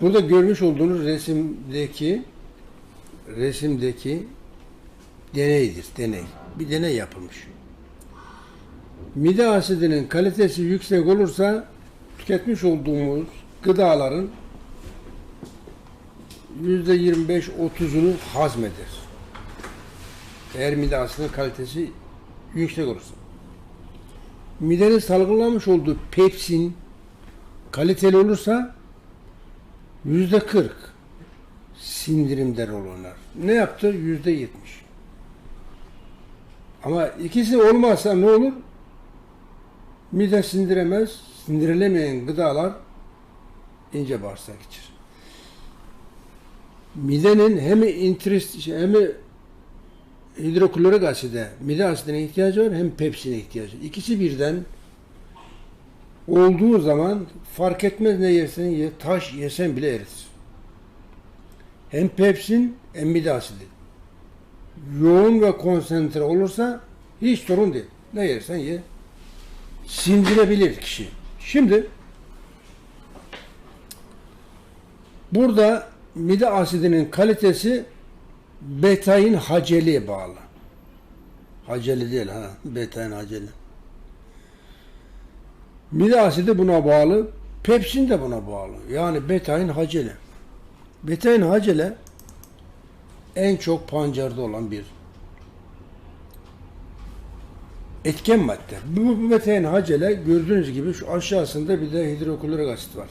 Burada görmüş olduğunuz resimdeki resimdeki deneydir, deney. Bir deney yapılmış. Mide asidinin kalitesi yüksek olursa tüketmiş olduğumuz gıdaların yüzde 25-30'unu hazmeder. Eğer mide asidinin kalitesi yüksek olursa. Midenin salgılamış olduğu pepsin kaliteli olursa yüzde 40 sindirimde rol oynar. Ne yaptı? Yüzde 70. Ama ikisi olmazsa ne olur? Mide sindiremez, sindirilemeyen gıdalar ince bağırsak içir. Midenin hem intrist hem hidroklorik aside, mide asidine ihtiyacı var hem pepsine ihtiyacı var. İkisi birden olduğu zaman fark etmez ne yersen ye, taş yesen bile eritir. Hem pepsin hem mide asidi. Yoğun ve konsantre olursa hiç sorun değil. Ne yersen ye. Sindirebilir kişi. Şimdi burada mide asidinin kalitesi betain haceliye bağlı. Haceli değil ha. Betain haceli. Mide asidi buna bağlı. Pepsin de buna bağlı. Yani betain haceli. Betain hacele en çok pancarda olan bir etken madde. Bu, bu betain hacele gördüğünüz gibi şu aşağısında bir de hidroklorik asit var.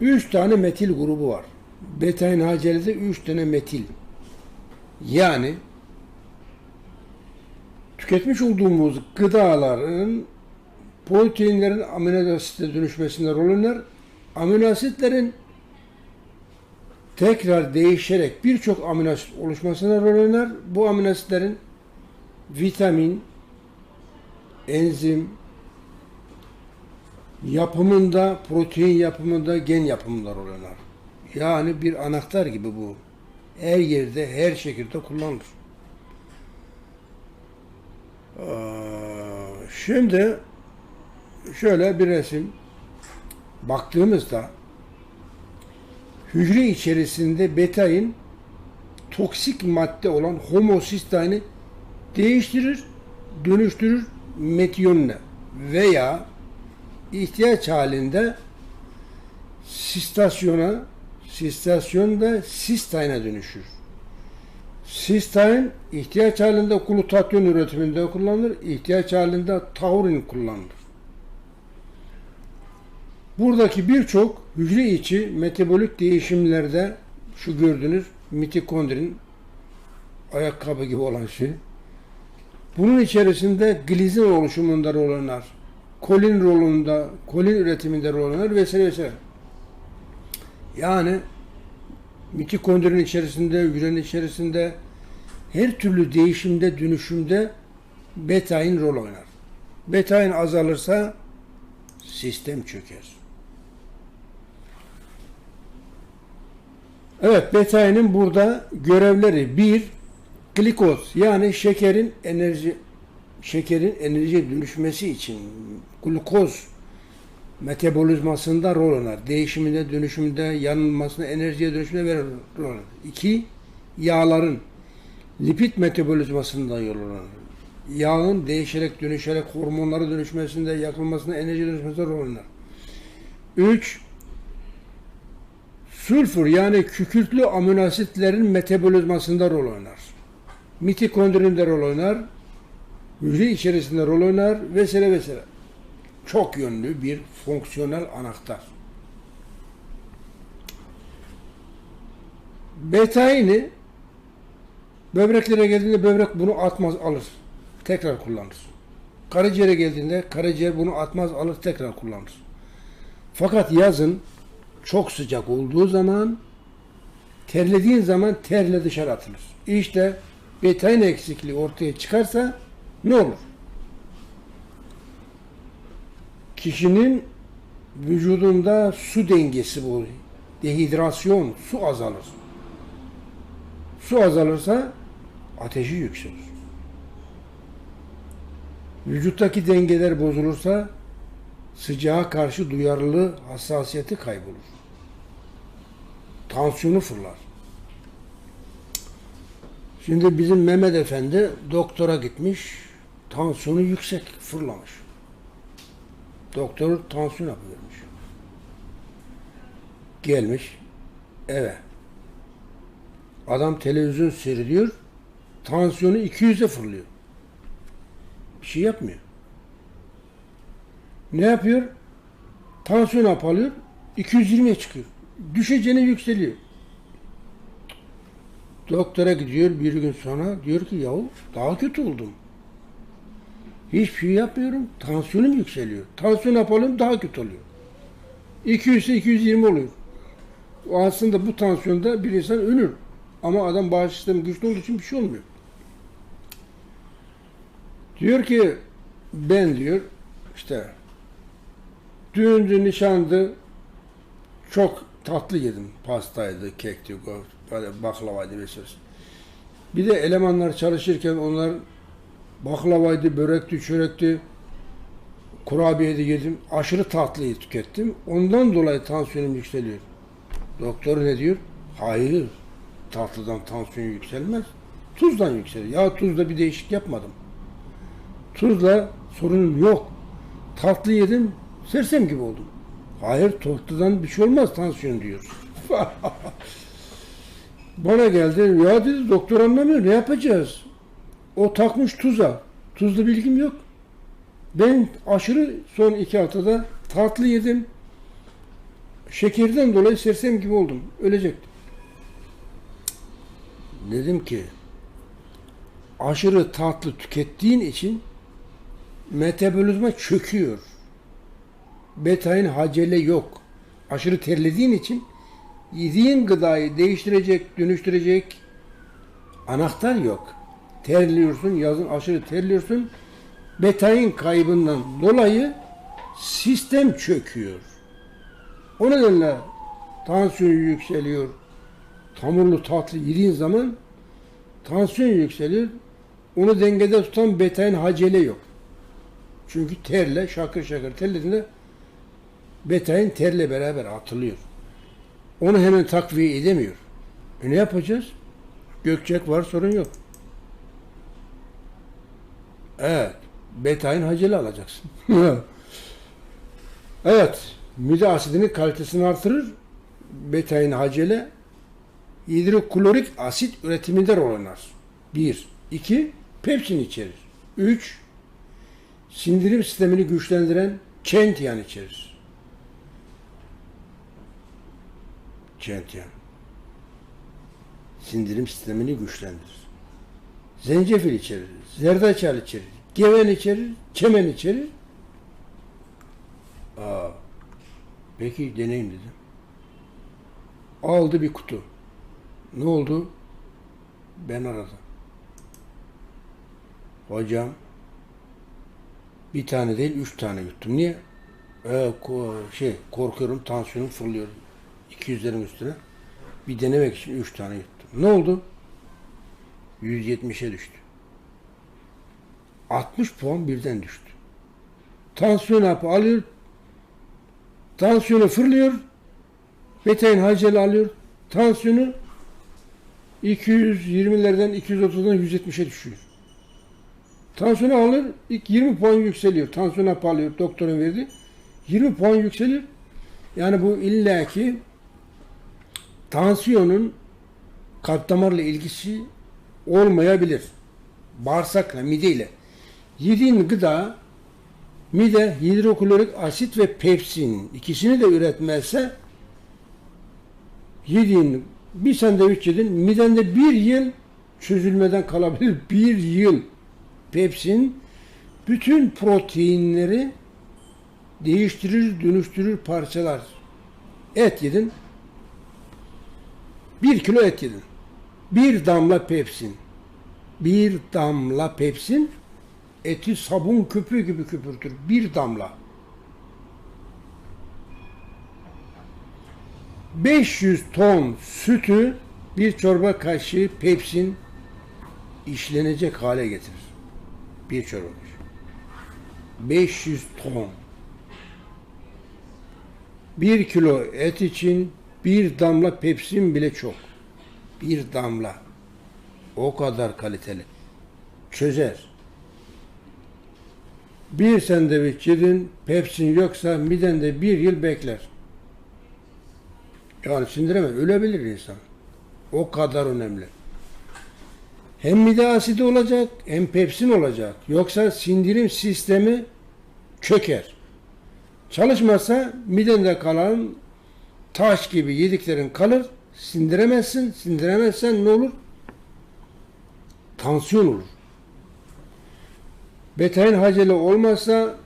Üç tane metil grubu var. Betain hacelede üç tane metil. Yani tüketmiş olduğumuz gıdaların proteinlerin amino asite dönüşmesinde rol oynar. Amino asitlerin tekrar değişerek birçok amino asit oluşmasına rol oynar. Bu amino asitlerin vitamin, enzim yapımında, protein yapımında, gen yapımında rol oynar. Yani bir anahtar gibi bu. Her yerde, her şekilde kullanılır. Şimdi şöyle bir resim baktığımızda hücre içerisinde betain toksik madde olan homosistaini değiştirir, dönüştürür metiyonuna veya ihtiyaç halinde sistasyona sistasyonda sistayna dönüşür. Sistein ihtiyaç halinde glutatyon üretiminde kullanılır, ihtiyaç halinde taurin kullanılır. Buradaki birçok hücre içi metabolik değişimlerde şu gördüğünüz mitokondrin ayakkabı gibi olan şey. Bunun içerisinde glizin oluşumunda rol oynar. Kolin rolunda, kolin üretiminde rol oynar vesaire vesaire. Yani mitokondrinin içerisinde, hücrenin içerisinde her türlü değişimde, dönüşümde betain rol oynar. Betain azalırsa sistem çöker. Evet, betainin burada görevleri bir, glikoz yani şekerin enerji şekerin enerjiye dönüşmesi için glukoz metabolizmasında rol oynar. Değişiminde, dönüşümünde, yanılmasında, enerjiye dönüşümünde verir rol oynar. İki, yağların lipid metabolizmasında yol oynar. Yağın değişerek, dönüşerek hormonlara dönüşmesinde, yakılmasında, enerji dönüşmesinde rol oynar. Üç, sülfür yani kükürtlü amino asitlerin metabolizmasında rol oynar. Mitokondrinde rol oynar, hücre içerisinde rol oynar vesaire vesaire. Çok yönlü bir fonksiyonel anahtar. Betaini böbreklere geldiğinde böbrek bunu atmaz alır. Tekrar kullanır. Karaciğere geldiğinde karaciğer bunu atmaz alır tekrar kullanır. Fakat yazın çok sıcak olduğu zaman terlediğin zaman terle dışarı atılır. İşte betain eksikliği ortaya çıkarsa ne olur? Kişinin vücudunda su dengesi bu. Dehidrasyon, su azalır. Su azalırsa ateşi yükselir. Vücuttaki dengeler bozulursa sıcağa karşı duyarlılığı, hassasiyeti kaybolur. Tansiyonu fırlar. Şimdi bizim Mehmet Efendi doktora gitmiş. Tansiyonu yüksek fırlamış. Doktor tansiyon hapı vermiş. Gelmiş eve. Adam televizyon seyrediyor. Tansiyonu 200'e fırlıyor. Bir şey yapmıyor. Ne yapıyor? Tansiyon hapı alıyor. 220'ye çıkıyor. Düşeceğine yükseliyor. Doktora gidiyor bir gün sonra diyor ki yahu daha kötü oldum. Hiçbir şey yapmıyorum. Tansiyonum yükseliyor. Tansiyon yapalım daha kötü oluyor. 200 ise 220 oluyor. Aslında bu tansiyonda bir insan ölür. Ama adam bağışıklık sistemi güçlü olduğu için bir şey olmuyor. Diyor ki ben diyor işte düğündü, nişandı çok tatlı yedim. Pastaydı, kekti, böyle baklavaydı vesaire. Bir de elemanlar çalışırken onlar baklavaydı, börekti, çörekti, kurabiyeydi yedim. Aşırı tatlıyı tükettim. Ondan dolayı tansiyonum yükseliyor. Doktor ne diyor? Hayır. Tatlıdan tansiyon yükselmez. Tuzdan yükselir. Ya tuzda bir değişik yapmadım. Tuzla sorunum yok. Tatlı yedim, sersem gibi oldum. Hayır, tatlıdan bir şey olmaz tansiyon diyor. Bana geldi, ya dedi doktor anlamıyor, ne yapacağız? O takmış tuza. Tuzlu bilgim yok. Ben aşırı son iki haftada tatlı yedim. Şekerden dolayı sersem gibi oldum. Ölecektim. Dedim ki aşırı tatlı tükettiğin için metabolizma çöküyor. Betain hacele yok. Aşırı terlediğin için yediğin gıdayı değiştirecek, dönüştürecek anahtar yok. Terliyorsun, yazın aşırı terliyorsun. Betain kaybından dolayı sistem çöküyor. O nedenle tansiyon yükseliyor. Hamurlu tatlı yediğin zaman tansiyon yükseliyor. Onu dengede tutan betain hacele yok. Çünkü terle şakır şakır terlediğinde betain terle beraber atılıyor. Onu hemen takviye edemiyor. E ne yapacağız? Gökçek var sorun yok. Evet. Betain haceli alacaksın. evet. Mide asidinin kalitesini artırır. Betain hacele hidroklorik asit üretiminde rol oynar. Bir. iki Pepsin içerir. Üç. Sindirim sistemini güçlendiren kentiyan içerir. Kentiyan. Sindirim sistemini güçlendirir. Zencefil içerir. Zerdeçal içerir. Geven içerir. Çemen içerir. Aa, peki deneyim dedim. Aldı bir kutu. Ne oldu? Ben aradım. Hocam bir tane değil üç tane yuttum. Niye? Ee, ko şey korkuyorum tansiyonum fırlıyor. 200'lerin üstüne. Bir denemek için üç tane yuttum. Ne oldu? 170'e düştü. 60 puan birden düştü. Tansiyon hapı alıyor. Tansiyonu fırlıyor. Betein haceli alıyor. Tansiyonu 220'lerden 230'dan 170'e düşüyor. Tansiyonu alır, ilk 20 puan yükseliyor. Tansiyon hapı alıyor, doktorun verdi. 20 puan yükseliyor. Yani bu illaki tansiyonun kalp damarla ilgisi olmayabilir. Bağırsakla, mideyle. Yediğin gıda mide hidroklorik asit ve pepsin ikisini de üretmezse yediğin bir sandviç yedin midende bir yıl çözülmeden kalabilir. Bir yıl pepsin bütün proteinleri değiştirir, dönüştürür, parçalar. Et yedin. Bir kilo et yedin. Bir damla pepsin. Bir damla pepsin eti sabun köpüğü gibi köpürtür. Bir damla. 500 ton sütü bir çorba kaşığı pepsin işlenecek hale getirir. Bir çorba kaşığı. 500 ton. Bir kilo et için Bir damla pepsin bile çok. Bir damla. O kadar kaliteli. Çözer. Bir sandviç yedin, pepsin yoksa midende bir yıl bekler. Yani sindiremez, ölebilir insan. O kadar önemli. Hem mide asidi olacak, hem pepsin olacak. Yoksa sindirim sistemi çöker. Çalışmazsa midende kalan taş gibi yediklerin kalır, sindiremezsin. Sindiremezsen ne olur? Tansiyon olur. Betain haceli olmazsa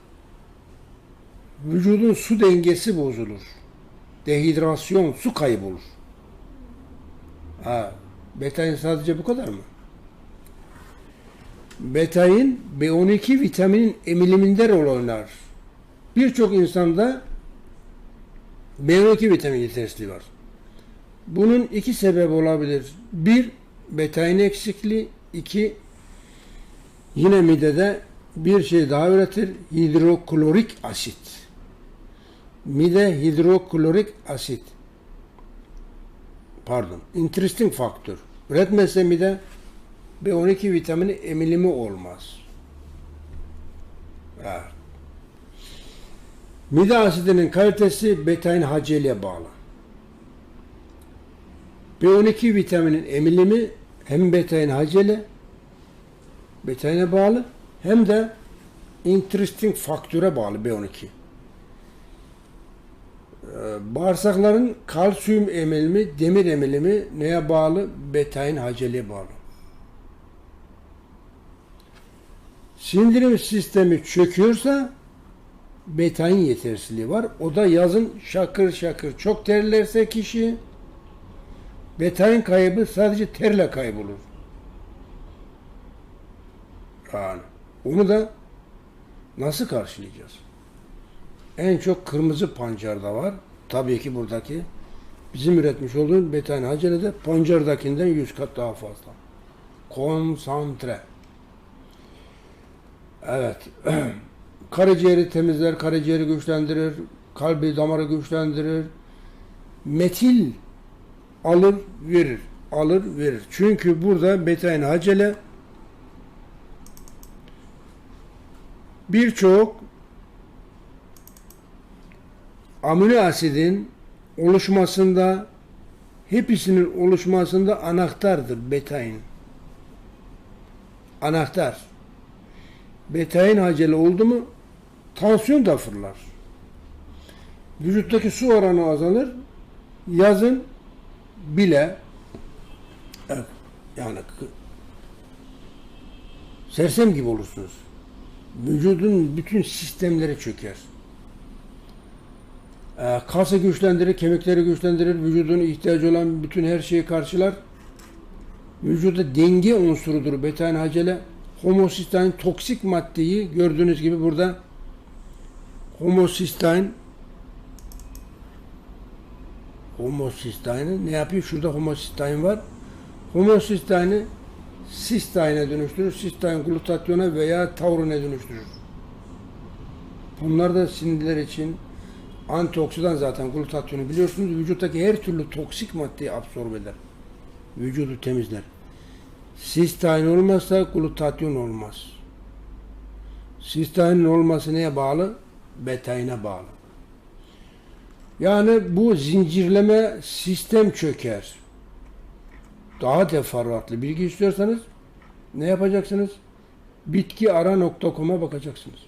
vücudun su dengesi bozulur. Dehidrasyon, su kaybolur. Ha, betain sadece bu kadar mı? Betain B12 vitaminin emiliminde rol oynar. Birçok insanda B12 vitamin yetersizliği var. Bunun iki sebep olabilir. Bir, betain eksikliği. iki yine midede bir şey daha üretir. Hidroklorik asit. Mide hidroklorik asit. Pardon. Interesting faktör. Üretmezse mide B12 vitamini emilimi olmaz. Ha. Mide asidinin kalitesi betain haceliğe bağlı. B12 vitaminin emilimi hem betain haceli betaine bağlı hem de interesting faktöre bağlı B12. Ee, Bağırsakların kalsiyum emilimi, demir emilimi neye bağlı? Betain haceliğe bağlı. Sindirim sistemi çöküyorsa betain yetersizliği var. O da yazın şakır şakır çok terlerse kişi betain kaybı sadece terle kaybolur. Yani onu da nasıl karşılayacağız? En çok kırmızı pancarda var. Tabii ki buradaki bizim üretmiş olduğumuz betain hacelede pancardakinden 100 kat daha fazla. Konsantre. Evet. karaciğeri temizler, karaciğeri güçlendirir, kalbi damarı güçlendirir. Metil alır, verir. Alır, verir. Çünkü burada betain hacele birçok amino asidin oluşmasında hepsinin oluşmasında anahtardır betain. Anahtar. Betain haceli oldu mu tansiyon da fırlar. Vücuttaki su oranı azalır. Yazın bile yani sersem gibi olursunuz. Vücudun bütün sistemleri çöker. Ee, kası güçlendirir, kemikleri güçlendirir, vücudun ihtiyacı olan bütün her şeyi karşılar. Vücuda denge unsurudur betain hacele. Homosistein toksik maddeyi gördüğünüz gibi burada homosistein homosistein'i ne yapıyor? Şurada homosistein var. Homosistein'i sisteine dönüştürür. Sistein glutatyona veya taurine dönüştürür. Bunlar da sinirler için antioksidan zaten glutatyonu biliyorsunuz. Vücuttaki her türlü toksik maddeyi absorbe eder. Vücudu temizler. Sistein olmazsa glutatyon olmaz. Sisteinin olması neye bağlı? Betaine bağlı. Yani bu zincirleme sistem çöker. Daha teferruatlı bilgi istiyorsanız ne yapacaksınız? Bitkiara.com'a bakacaksınız.